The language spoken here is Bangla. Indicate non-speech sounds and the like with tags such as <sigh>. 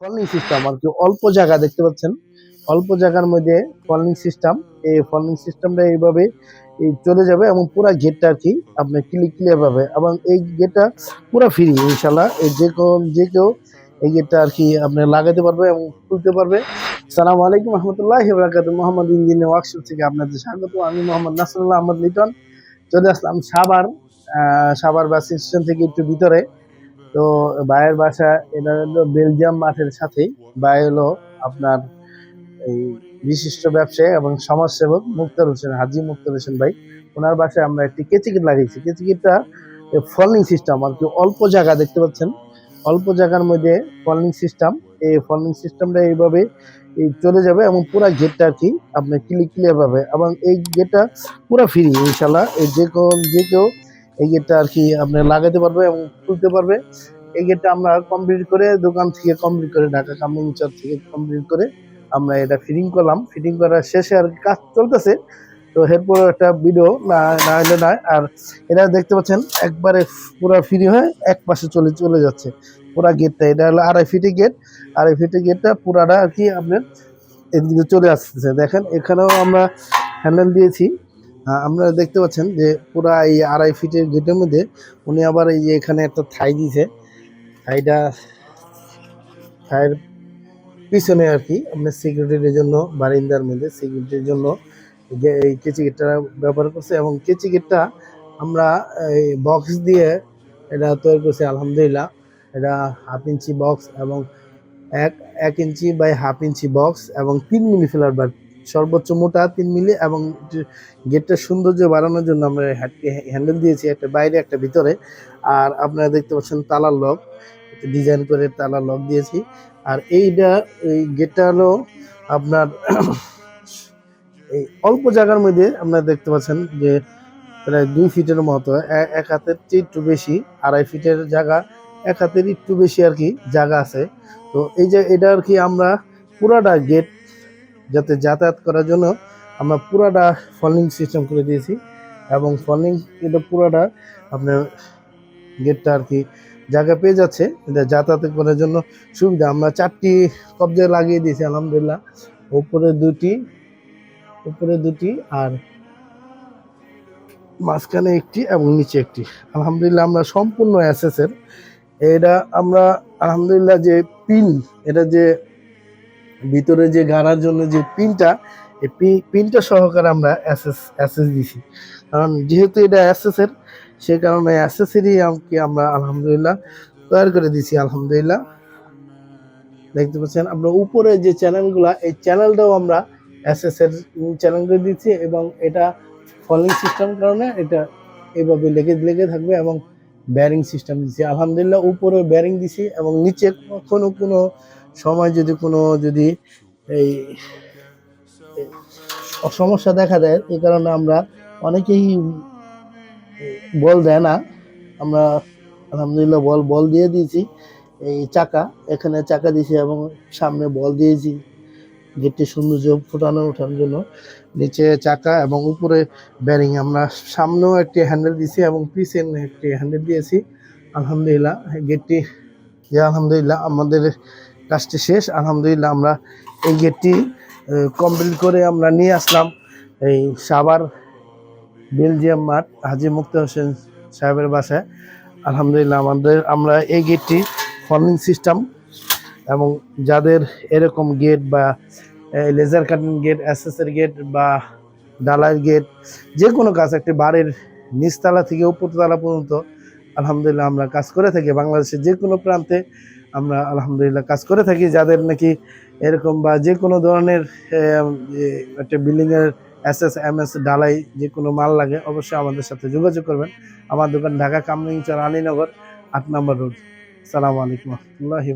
ফলনিং সিস্টেম আর কি অল্প জায়গা দেখতে পাচ্ছেন। অল্প জায়গার মধ্যে ফলনিং সিস্টেম এই ফলনিং সিস্টেমটা এইভাবে এই চলে যাবে এবং পুরো গেটটা আর কি আপনার ক্লিক ক্লিয়ার পাবে। এবং এই গেটটা পুরো ফ্রি ইনশাল্লাহ যে কোন যে কেউ এই গেটটা আর কি আপনি লাগাতে পারবে এবং খুলতে পারবে। সালাম আলাইকুম রহমতুল্লাহ বরাকাত মোহাম্মদ ইঞ্জিনিয়ার ওয়ার্কশপ থেকে আপনাদের স্বাগত। আমি মোহাম্মদ নাসরুল্লাহ আহমদ লিটন। চলে আসলাম সাবার সাবার বাস স্টেশন থেকে একটু ভিতরে। তো ভাইয়ের বাসা, এটা হলো বেলজিয়াম মাঠের সাথেই। ভাই হলো আপনার এই বিশিষ্ট ব্যবসায়ী এবং সমাজসেবক মুক্তার হোসেন, হাজি মুক্তার হোসেন ভাই। ওনার বাসায় আমরা একটি কেচিকিট লাগিয়েছি কেচিকিটটা ফলনিং সিস্টেম আর কি অল্প জায়গা দেখতে পাচ্ছেন। অল্প জায়গার মধ্যে ফলনিং সিস্টেম এই ফলনিং সিস্টেমটা এইভাবে এই চলে যাবে এবং পুরো গেটটা আর কি আপনার ক্লিক ক্লিয়ার পাবে এবং এই গেটটা পুরো ফ্রি ইনশাল্লাহ যে কোন যে কেউ এই গেটটা আর কি আপনি লাগাতে পারবে এবং খুলতে পারবে। এই গেটটা আমরা কমপ্লিট করে দোকান থেকে কমপ্লিট করে ঢাকা কামরাঙ্গিচর থেকে কমপ্লিট করে আমরা এটা ফিটিং করলাম। ফিটিং করার শেষে আর কাজ চলতেছে। তো এরপর একটা ভিডিও না হলে নয়। আর এটা দেখতে পাচ্ছেন, একবারে পুরো ফ্রি হয়ে এক পাশে চলে চলে যাচ্ছে। পুরা গেটটা, এটা হলো আড়াই ফিটের গেট। আড়াই ফিটের গেটটা পুরাটা আর কি আপনার এদিকে চলে আসতেছে। দেখেন, এখানেও আমরা হ্যান্ডেল দিয়েছি। আপনারা দেখতে পাচ্ছেন যে পুরা এই আড়াই ফিটের গেটের মধ্যে উনি আবার এই যে এখানে একটা থাই দিয়েছে থাইটা, থাইয়ের পিছনে আর কি আপনার সিকিউরিটির জন্য, বারিন্দার মধ্যে সিকিউরিটির জন্য এই কেচি গেটটা ব্যবহার করছে এবং কেচি গেটটা আমরা এই বক্স দিয়ে এটা তৈরি করছি, আলহামদুলিল্লাহ। এটা হাফ ইঞ্চি বক্স এবং এক এক inch by half inch box এবং তিন মিলি ফিলার বার সর্বোচ্চ মোটা তিন মিলি এবং গেটটার সৌন্দর্য বাড়ানোর জন্য আমরা হ্যান্ডেল দিয়েছি একটা বাইরে, একটা ভিতরে। আর আপনারা দেখতে পাচ্ছেন তালার লক। ডিজাইন করে তালার লক দিয়েছি। আর এইটা, এই গেটটা হলো আপনার <coughs> এই অল্প জায়গার মধ্যে আপনারা দেখতে পাচ্ছেন যে প্রায় দুই ফিটের মতো। এক হাতের চেয়ে একটু বেশি, আড়াই ফিটের জায়গা। এক হাতের একটু বেশি আর কি জায়গা আছে। তো এই যে, এটা আর কি আমরা পুরাটা গেট যাতে যাতায়াত করার জন্য আমরা পুরাটা ফলিং সিস্টেম করে দিয়েছি এবং ফলিং এটা পুরাটা আপনার গেটটা আর কি জায়গা পেয়ে যাচ্ছে। এটা যাতায়াত করার জন্য সুবিধা। আমরা চারটি কবজা লাগিয়ে দিয়েছি, আলহামদুলিল্লাহ। উপরে দুটি উপরে দুটি আর মাঝখানে একটি এবং নিচে একটি। আলহামদুলিল্লাহ আমরা সম্পূর্ণ অ্যাসেসের এটা আমরা আলহামদুলিল্লাহ যে পিন, এটা যে ভিতরে যে গাড়ার জন্য যে পিনটা, এই পিনটা সহকারে আমরা অ্যাসেস অ্যাসেস দিছি। কারণ যেহেতু এটা অ্যাসেসের সে কারণে অ্যাসেসেরই কি আমরা আলহামদুলিল্লাহ তৈরি করে দিছি, আলহামদুলিল্লাহ। দেখতে পাচ্ছেন, আমরা উপরে যে চ্যানেলগুলা, এই চ্যানেলটাও আমরা এসএসের চ্যানেল করে দিচ্ছি এবং এটা ফলিং সিস্টেম কারণে এটা এইভাবে লেগে লেগে থাকবে এবং ব্যারিং সিস্টেম দিচ্ছি। আলহামদুলিল্লাহ উপরে ব্যারিং দিছি এবং নিচে কখনো কোনো সময় যদি কোনো যদি এই সমস্যা দেখা দেয় এই কারণে আমরা অনেকেই বল দেয় না। আমরা আলহামদুলিল্লাহ বল বল দিয়ে দিয়েছি। এই চাকা, এখানে চাকা দিয়েছি এবং সামনে বল দিয়েছি। গেটটি সৌন্দর্য ফুটানো, ওঠানোর জন্য। নিচে চাকা এবং উপরে ব্যারিং। আমরা সামনেও একটি হ্যান্ডেল দিয়েছি এবং পিছনে একটি হ্যান্ডেল দিয়েছি। আলহামদুলিল্লাহ, গেটটি, যে আলহামদুলিল্লাহ আমাদের কাজটি শেষ। আলহামদুলিল্লাহ আমরা এই গেটটি কমপ্লিট করে আমরা নিয়ে আসলাম এই সাবার বেলজিয়াম মাঠ হাজি মুক্তা হোসেন সাহেবের বাসায়। আলহামদুলিল্লাহ আমাদের, আমরা এই গেটটি ফর্মিং সিস্টেম এবং যাদের এরকম গেট বা লেজার কাটিং গেট অ্যাসেসের গেট বা ডালার গেট যে কোনো কাজ একটি বাড়ির নিচতলা থেকে উপরতলা পর্যন্ত, আলহামদুলিল্লাহ আমরা কাজ করে থাকি। বাংলাদেশের যে কোনো প্রান্তে আমরা আলহামদুলিল্লাহ কাজ করে থাকি। যাদের নাকি এরকম বা যে কোনো ধরনের একটা বিল্ডিংয়ের এস এস এম এস ডালাই যে কোনো মাল লাগে, অবশ্যই আমাদের সাথে যোগাযোগ করবেন। আমার দোকান ঢাকা কামরিংচর আলীনগর, আট নম্বর রোড। সালামু আলাইকুম রহমতুল্লাহি।